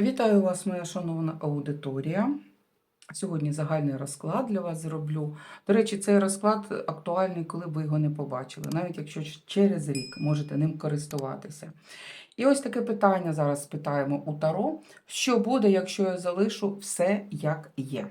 Вітаю вас, моя шановна аудиторія. Сьогодні загальний розклад для вас зроблю. До речі, цей розклад актуальний, коли ви його не побачили, навіть якщо через рік можете ним користуватися. І ось таке питання зараз спитаємо у Таро: що буде, якщо я залишу все як є?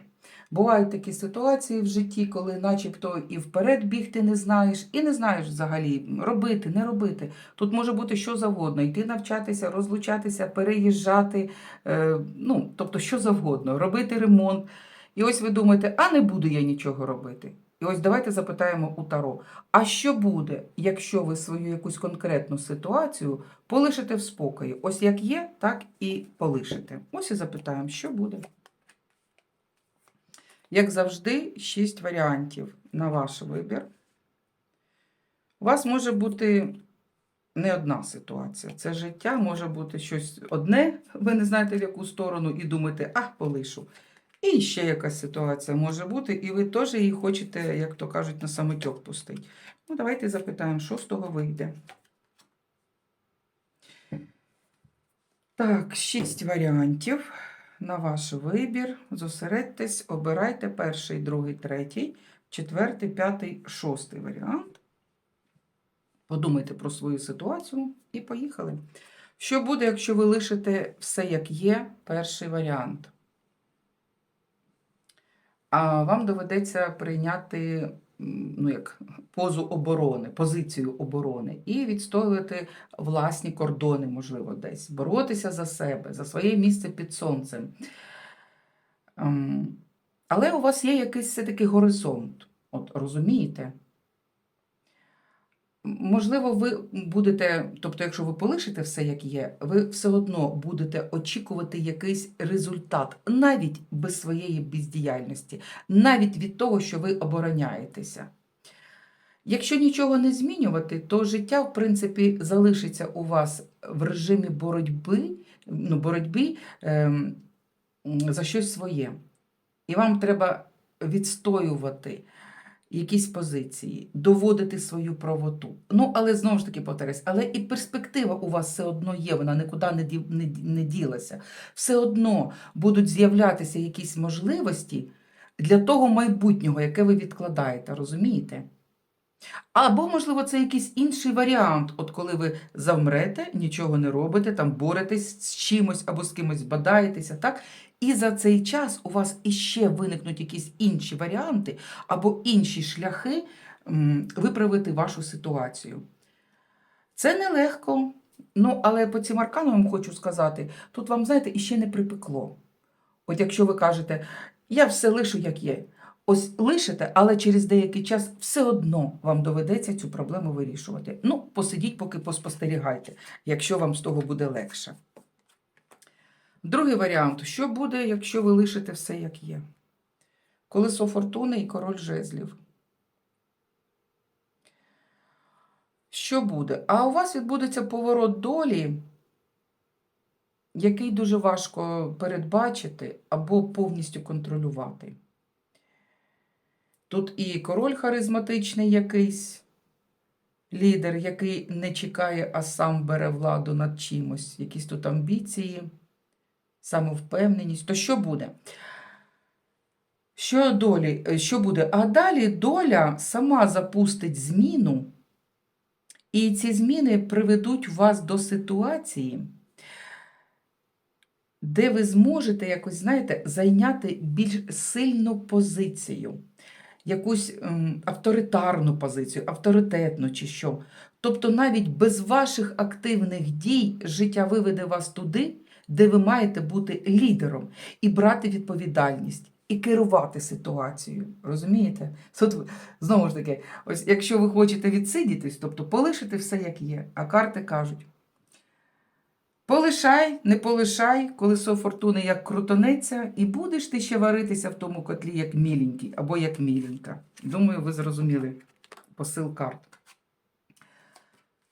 Бувають такі ситуації в житті, коли начебто і вперед бігти не знаєш, і не знаєш взагалі робити, не робити. Тут може бути що завгодно: йти навчатися, розлучатися, переїжджати, е, ну, тобто що завгодно, робити ремонт. І ось ви думаєте, а не буду я нічого робити. І ось давайте запитаємо у Таро: а що буде, якщо ви свою якусь конкретну ситуацію полишите в спокої? Ось як є, так і полишите. Ось і запитаємо, що буде. Як завжди, шість варіантів на ваш вибір. У вас може бути не одна ситуація. Це життя може бути щось одне, ви не знаєте в яку сторону, і думаєте, а, полишу. І ще якась ситуація може бути, і ви теж її хочете, як то кажуть, на самотьок пустити. Ну, давайте запитаємо, що з того вийде. Так, шість варіантів на ваш вибір. Зосередьтесь, обирайте перший, другий, третій, четвертий, п'ятий, шостий варіант. Подумайте про свою ситуацію і поїхали. Що буде, якщо ви лишите все як є, перший варіант? А вам доведеться прийняти ну, як, позу оборони, позицію оборони і відстоювати власні кордони, можливо, десь, боротися за себе, за своє місце під сонцем. Ем, Але у вас є якийсь все-таки горизонт. От розумієте? Можливо, ви будете, тобто, якщо ви полишите все як є, ви все одно будете очікувати якийсь результат, навіть без своєї бездіяльності, навіть від того, що ви обороняєтеся. Якщо нічого не змінювати, то життя, в принципі, залишиться у вас в режимі боротьби, ну, боротьби ем, за щось своє. І вам треба відстоювати якісь позиції, доводити свою правоту. Ну, але знову ж таки повторюсь, але і перспектива у вас все одно є, вона нікуди не, ді- не, не ділася. Все одно будуть з'являтися якісь можливості для того майбутнього, яке ви відкладаєте, розумієте? Або, можливо, це якийсь інший варіант, от коли ви завмрете, нічого не робите, там боретесь з чимось або з кимось бадаєтеся, так? І за цей час у вас іще виникнуть якісь інші варіанти або інші шляхи виправити вашу ситуацію. Це нелегко, ну, але по цим арканам хочу сказати, тут вам, знаєте, іще не припекло. От якщо ви кажете, я все лишу, як є. Ось лишите, але через деякий час все одно вам доведеться цю проблему вирішувати. Ну, посидіть, поки поспостерігайте, якщо вам з того буде легше. Другий варіант: що буде, якщо ви лишите все як є? Колесо фортуни і король жезлів. Що буде? А у вас відбудеться поворот долі, який дуже важко передбачити або повністю контролювати. Тут і король харизматичний якийсь лідер, який не чекає, а сам бере владу над чимось, якісь тут амбіції, самовпевненість. То що буде? Що долі, е, що буде? А далі доля сама запустить зміну, і ці зміни приведуть вас до ситуації, де ви зможете якось, знаєте, зайняти більш сильну позицію, якусь ем, авторитарну позицію, авторитетну чи що. Тобто навіть без ваших активних дій життя виведе вас туди, де ви маєте бути лідером і брати відповідальність. І керувати ситуацією, розумієте? Тут знову ж таки, ось якщо ви хочете відсидітись, тобто полишити все як є, а карти кажуть: полишай, не полишай, колесо фортуни як крутонеться, і будеш ти ще варитися в тому котлі як міленький або як міленька. Думаю, ви зрозуміли посил карт.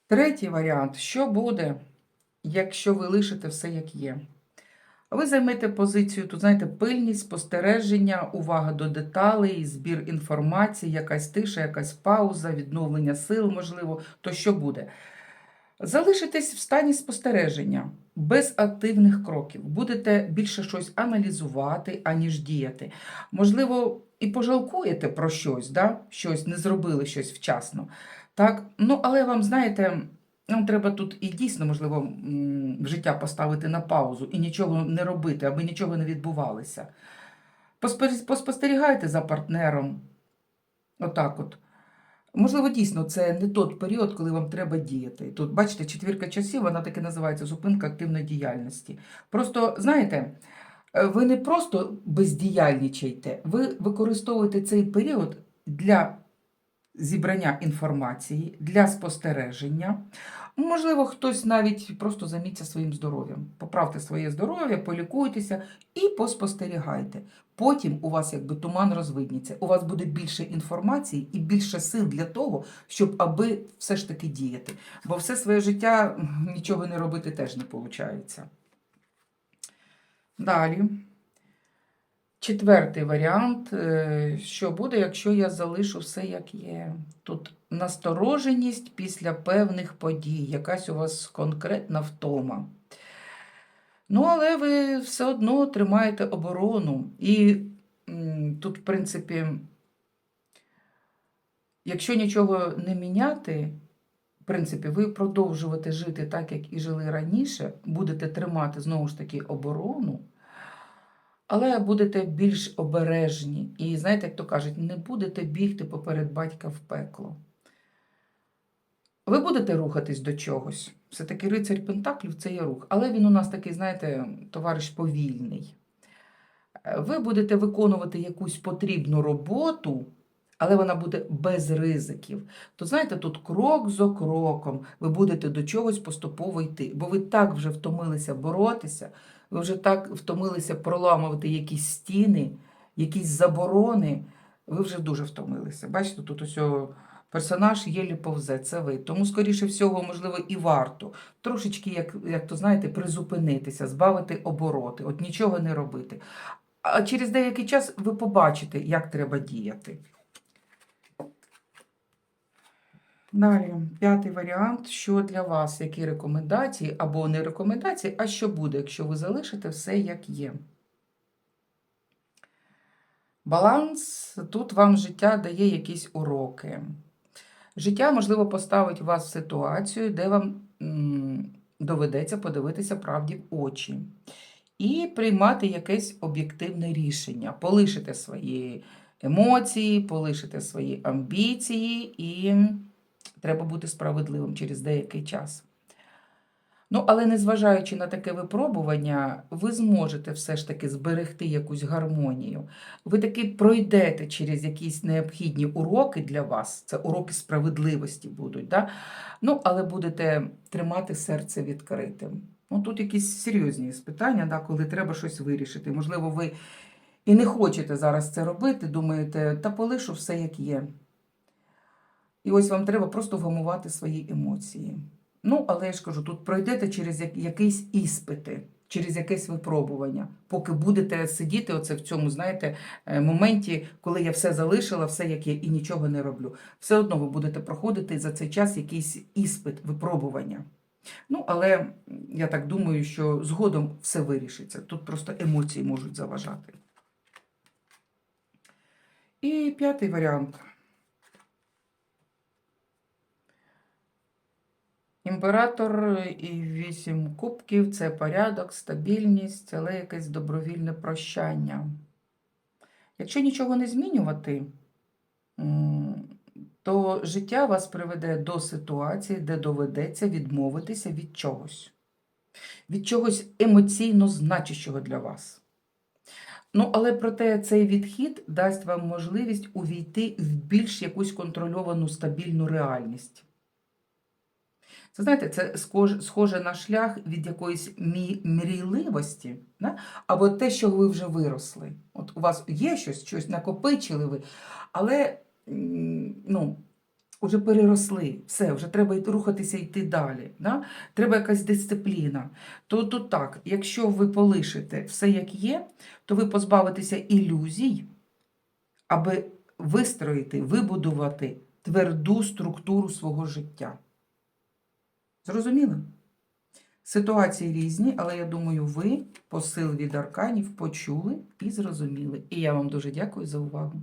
Третій варіант: що буде, якщо ви лишите все як є? Ви займете позицію, тут, знаєте, пильність, спостереження, увага до деталей, збір інформації, якась тиша, якась пауза, відновлення сил, можливо, то що буде? Залишитесь в стані спостереження без активних кроків. Будете більше щось аналізувати, аніж діяти. Можливо, і пожалкуєте про щось, да? щось не зробили щось вчасно. Так? Ну, але вам, знаєте, нам треба тут і дійсно, можливо, життя поставити на паузу і нічого не робити, аби нічого не відбувалося. Поспостерігайте за партнером. Отак от. Можливо, дійсно, це не той період, коли вам треба діяти. Тут, бачите, четвірка часів, вона таки називається зупинка активної діяльності. Просто, знаєте, е, ви не просто бездіяльничаєте, ви використовуєте цей період для зібрання інформації, для спостереження. Можливо, хтось навіть просто займіться своїм здоров'ям. Поправте своє здоров'я, полікуйтеся і поспостерігайте. Потім у вас якби туман розвидніться. У вас буде більше інформації і більше сил для того, щоб аби все ж таки діяти. Бо все своє життя нічого не робити теж не виходить. Далі. Четвертий варіант, е, що буде, якщо я залишу все як є. Тут настороженість після певних подій, якась у вас конкретна втома. Ну, але ви все одно тримаєте оборону. І тут, в принципі, якщо нічого не міняти, в принципі, ви продовжувати жити так, як і жили раніше, будете тримати знову ж таки оборону. Але будете більш обережні. І знаєте, як то кажуть, не будете бігти поперед батька в пекло. Ви будете рухатись до чогось. Все-таки рицарь Пентаклів це є рух. Але він у нас такий, знаєте, товариш повільний. Е, Ви будете виконувати якусь потрібну роботу, але вона буде без ризиків. То знаєте, тут крок за кроком ви будете до чогось поступово йти, бо ви так вже втомилися боротися, ви вже так втомилися проламувати якісь стіни, якісь заборони. Ви вже дуже втомилися. Бачите, тут ось персонаж єлі повзе, це ви. Тому, скоріше всього, можливо, і варто трошечки, як, як то знаєте, призупинитися, збавити обороти, от нічого не робити. А через деякий час ви побачите, як треба діяти. Далі, п'ятий варіант, що для вас, які рекомендації або не рекомендації, а що буде, якщо ви залишите все як є. Баланс, тут вам життя дає якісь уроки. Життя, можливо, поставить вас в ситуацію, де вам доведеться подивитися правді в очі і приймати якесь об'єктивне рішення, полишити свої емоції, полишити свої амбіції, і треба бути справедливим через деякий час. Ну, але незважаючи на таке випробування, ви зможете все ж таки зберегти якусь гармонію. Ви таки пройдете через якісь необхідні уроки для вас, це уроки справедливості будуть, да? ну, але будете тримати серце відкритим. Ну, тут якісь серйозні питання, да, коли треба щось вирішити. Можливо, ви і не хочете зараз це робити, думаєте, та полишу все як є. І ось вам треба просто вгамувати свої емоції. Ну, але я ж кажу, тут пройдете через якісь іспити, через якесь випробування, поки будете сидіти оце в цьому, знаєте, е, моменті, коли я все залишила, все як є, і нічого не роблю. Все одно ви будете проходити за цей час якийсь іспит, випробування. Ну, але я так думаю, що згодом все вирішиться. Тут просто емоції можуть заважати. І п'ятий варіант. Імператор і вісім кубків це порядок, стабільність, але якесь добровільне прощання. Якщо нічого не змінювати, то життя вас приведе до ситуації, де доведеться відмовитися від чогось, від чогось емоційно значущого для вас. Ну, але проте цей відхід дасть вам можливість увійти в більш якусь контрольовану стабільну реальність. Це знаєте, це схоже, на шлях від якоїсь мрійливості, да? або те, що ви вже виросли. От у вас є щось, щось накопичили ви, але ну, вже переросли, все, вже треба рухатися йти далі. Да? Треба якась дисципліна. То тут так, якщо ви полишите все як є, то ви позбавитеся ілюзій, аби вистроїти, вибудувати тверду структуру свого життя. Зрозуміли? Ситуації різні, але я думаю, ви посил від арканів почули і зрозуміли. І я вам дуже дякую за увагу.